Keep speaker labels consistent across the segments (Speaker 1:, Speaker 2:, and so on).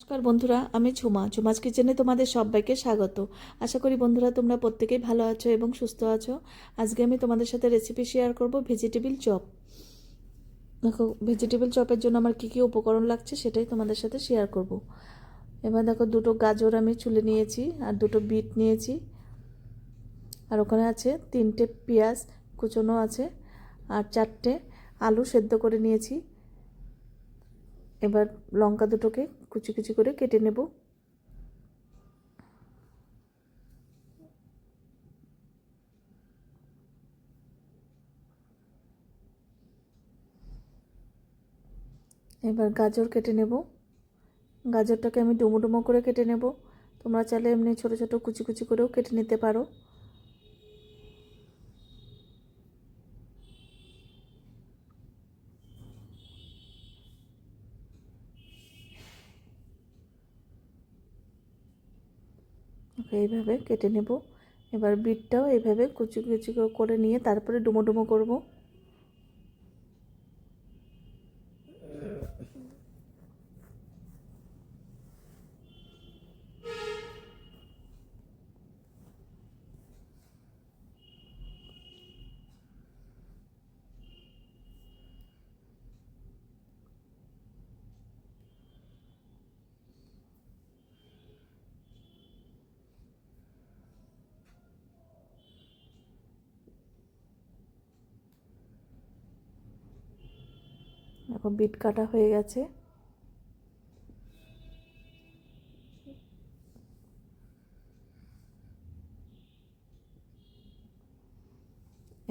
Speaker 1: নমস্কার বন্ধুরা, আমি ঝুমা। ঝুমাস কিচেনে তোমাদের সবাইকে স্বাগত। আশা করি বন্ধুরা তোমরা প্রত্যেকেই ভালো আছো এবং সুস্থ আছো। আজকে আমি তোমাদের সাথে রেসিপি শেয়ার করব ভেজিটেবিল চপ দেখো ভেজিটেবিল চপের জন্য আমার কী কী উপকরণ লাগছে সেটাই তোমাদের সাথে শেয়ার করব। এবার দেখো, দুটো গাজর আমি চুলে নিয়েছি আর দুটো বিট নিয়েছি। আর ওখানে আছে তিনটে পেঁয়াজ কুচনো আছে আর চারটে আলু সেদ্ধ করে নিয়েছি। এবার লঙ্কা দুটোকে কুচি কুচি করে কেটে নেব। এবার গাজর কেটে নেব। গাজরটাকে আমি ডুমো ডুমো করে কেটে নেব। তোমরা চাইলে এমনি ছোটো ছোটো কুচি কুচি করেও কেটে নিতে পারো। ওকে এইভাবে কেটে নেব। এবার বিটটাও এইভাবে কুচি কুচি করে নিয়ে তারপরে ডুমো ডুমো করব। এখন বিট কাটা হয়ে গেছে।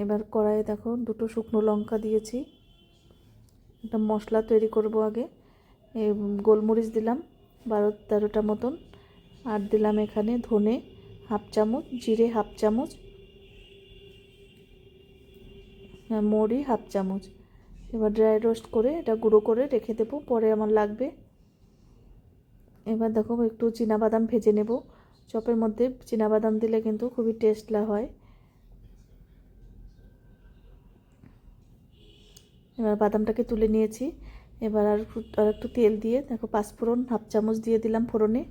Speaker 1: এবার কড়াইয়ে দেখো দুটো শুকনো লঙ্কা দিয়েছি। একটা মশলা তৈরি করব আগে। এই গোলমরিচ দিলাম বারো তেরোটা মতন। আর দিলাম এখানে ধনে হাফ চামচ, জিরে হাফ চামচ মরি হাফ চামচ। এবার ড্রাই রোস্ট করে এটা গুঁড়ো করে রেখে দেবো, পরে আমার লাগবে। এবার দেখো একটু বাদাম ভেজে নেব। চপের মধ্যে বাদাম দিলে কিন্তু খুবই টেস্টলা হয়। এবার বাদামটাকে তুলে নিয়েছি। এবার আর আর একটু তেল দিয়ে দেখো পাঁচফোড়ন হাফ চামচ দিয়ে দিলাম ফোড়নে।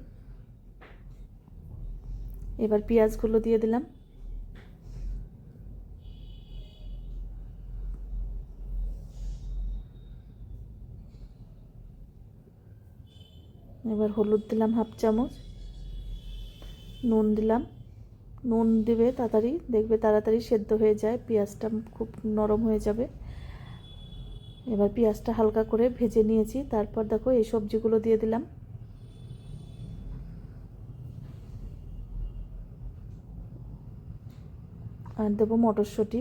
Speaker 1: এবার পেঁয়াজগুলো দিয়ে দিলাম। এবার হলুদ দিলাম হাফ চামচ। নুন দিলাম। নুন দিবে তাড়াতাড়ি, দেখবে তাড়াতাড়ি সেদ্ধ হয়ে যায়, পেঁয়াজটা খুব নরম হয়ে যাবে। এবার পেঁয়াজটা হালকা করে ভেজে নিয়েছি, তারপর দেখো এই সবজিগুলো দিয়ে দিলাম। আর দেবো মটরশুঁটি।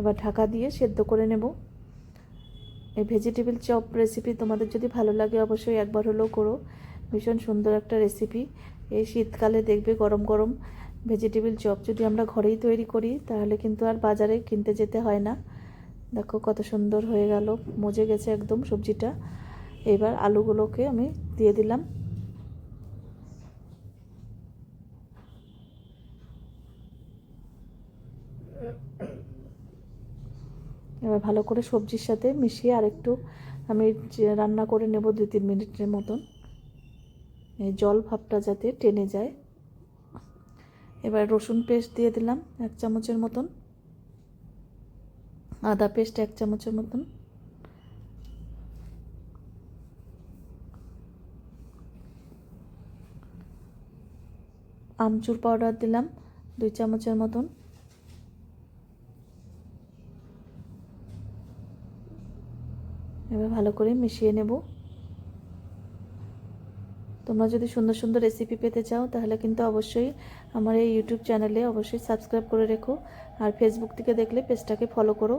Speaker 1: এবার ঢাকা দিয়ে সেদ্ধ করে নেব। এই ভেজিটেবিল চপ রেসিপি তোমাদের যদি ভালো লাগে অবশ্যই একবার হলেও করো। ভীষণ সুন্দর একটা রেসিপি এই শীতকালে দেখবে গরম গরম ভেজিটেবিল চপ যদি আমরা ঘরেই তৈরি করি, তাহলে কিন্তু আর বাজারে কিনতে যেতে হয় না। দেখো কত সুন্দর হয়ে গেল, মজে গেছে একদম সবজিটা। এবার আলুগুলোকে আমি দিয়ে দিলাম। এবার ভালো করে সবজির সাথে মিশিয়ে আরেকটু আমি রান্না করে নেব দু তিন মিনিটের মতন। এই জল ভাবটা যাতে টেনে যায়। এবার রসুন পেস্ট দিয়ে দিলাম এক চামচের মতন। আদা পেস্ট এক চামচের মতন। আমচুর পাউডার দিলাম দুই চামচের মতন। এবার ভালো করে মিশিয়ে নেব। তোমরা যদি সুন্দর সুন্দর রেসিপি পেতে চাও, তাহলে কিন্তু অবশ্যই আমার এই ইউটিউব চ্যানেলে অবশ্যই সাবস্ক্রাইব করে রেখো। আর ফেসবুক থেকে দেখলে পেজটাকে ফলো করো।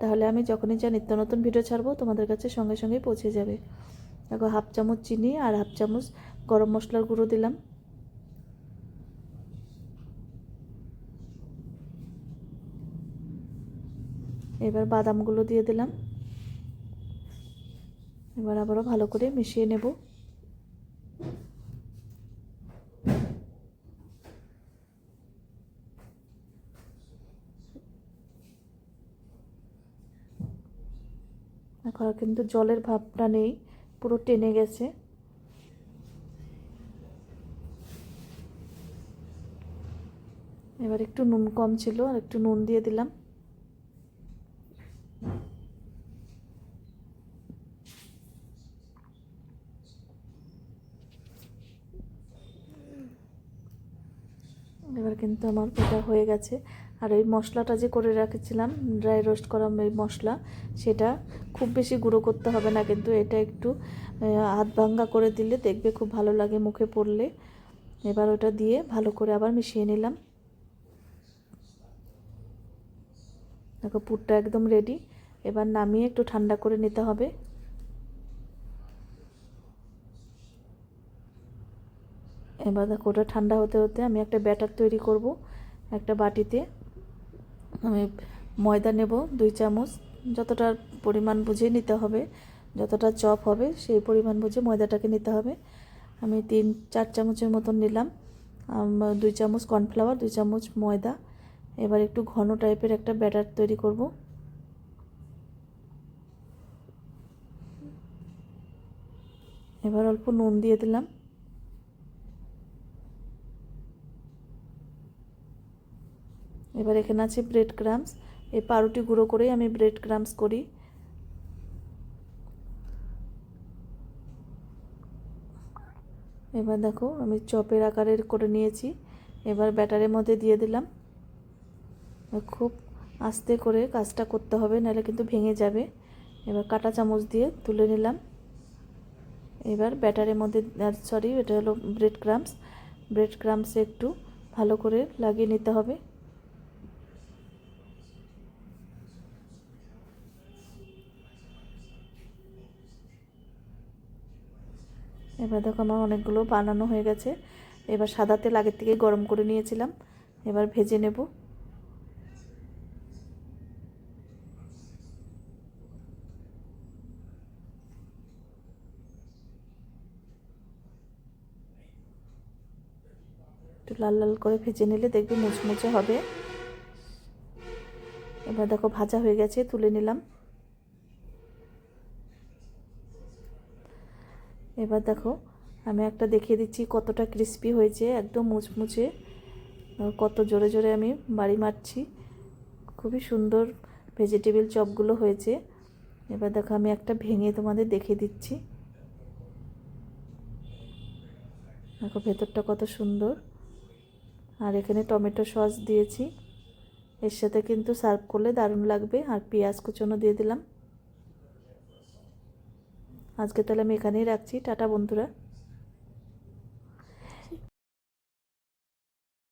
Speaker 1: তাহলে আমি যখনই যা নিত্য নতুন ভিডিও ছাড়বো, তোমাদের কাছে সঙ্গে সঙ্গে পৌঁছে যাবে। দেখো, হাফ চামচ চিনি আর হাফ চামচ গরম মশলার গুঁড়ো দিলাম। এবার বাদামগুলো দিয়ে দিলাম। এবার আবারও ভালো করে মিশিয়ে নেব। এখন কিন্তু জলের ভাবটা নেই, পুরো টেনে গেছে। এবার একটু নুন কম ছিল, আর একটু নুন দিয়ে দিলাম। এবার কিন্তু আমার ওটা হয়ে গেছে। আর ওই মশলাটা যে করে রেখেছিলাম ড্রাই রোস্ট করা ওই মশলা, সেটা খুব বেশি গুঁড়ো করতে হবে না, কিন্তু এটা একটু হাত ভাঙ্গা করে দিলে দেখবে খুব ভালো লাগে মুখে পড়লে। এবার ওটা দিয়ে ভালো করে আবার মিশিয়ে নিলাম। দেখো পুরটা একদম রেডি এবার নামিয়ে একটু ঠান্ডা করে নিতে হবে। এবার ওটা ঠান্ডা হতে হতে আমি একটা ব্যাটার তৈরি করব, একটা বাটিতে। আমি ময়দা নেব দুই চামচ, যতটা পরিমাণ বুঝে নিতে হবে, যতটা চপ হবে সেই পরিমাণ বুঝে ময়দাটাকে নিতে হবে। আমি তিন, চার চামচের মতন নিলাম দুই চামচ কর্নফ্লাওয়ার, দুই চামচ ময়দা। এবার একটু ঘন টাইপের একটা ব্যাটার তৈরি করব। এবার অল্প নুন দিয়ে দিলাম। এবার এখানে আছে ব্রেড ক্রামস এই পাউরুটি গুঁড়ো করেই আমি ব্রেড ক্রামস করি। এবার দেখো আমি চপের আকারের করে নিয়েছি। এবার ব্যাটারের মধ্যে দিয়ে দিলাম। খুব আস্তে করে কাজটা করতে হবে, নাহলে কিন্তু ভেঙে যাবে। এবার কাঁটা চামচ দিয়ে তুলে নিলাম। এবার ব্যাটারের মধ্যে সরি এটা হলো ব্রেড ক্রামস ব্রেড ক্রামসে একটু ভালো করে লাগিয়ে নিতে হবে। এবার দেখো আমার অনেকগুলো বানানো হয়ে গেছে। এবার সাদা তেল আগের থেকে গরম করে নিয়েছিলাম। এবার ভেজে নেব। একটু লাল লাল করে ভেজে নিলে দেখবি মুচমুচে হবে। এবার দেখো ভাজা হয়ে গেছে, তুলে নিলাম। এবার দেখো, আমি একটা দেখিয়ে দিচ্ছি কতটা ক্রিস্পি হয়েছে, একদম মুচমুচে। কত জোরে জোরে আমি বাড়ি মারছি। খুবই সুন্দর ভেজিটেবিল চপগুলো হয়েছে। এবার দেখো, আমি একটা ভেঙে তোমাদের দেখিয়ে দিচ্ছি। দেখো, ভেতরটা কত সুন্দর। আর এখানে টমেটো সস দিয়েছি। এর সাথে কিন্তু সার্ভ করলে দারুণ লাগবে। আর পেঁয়াজ কুচনো দিয়ে দিলাম। আজকে তাহলে আমি এখানেই রাখছি। টাটা বন্ধুরা।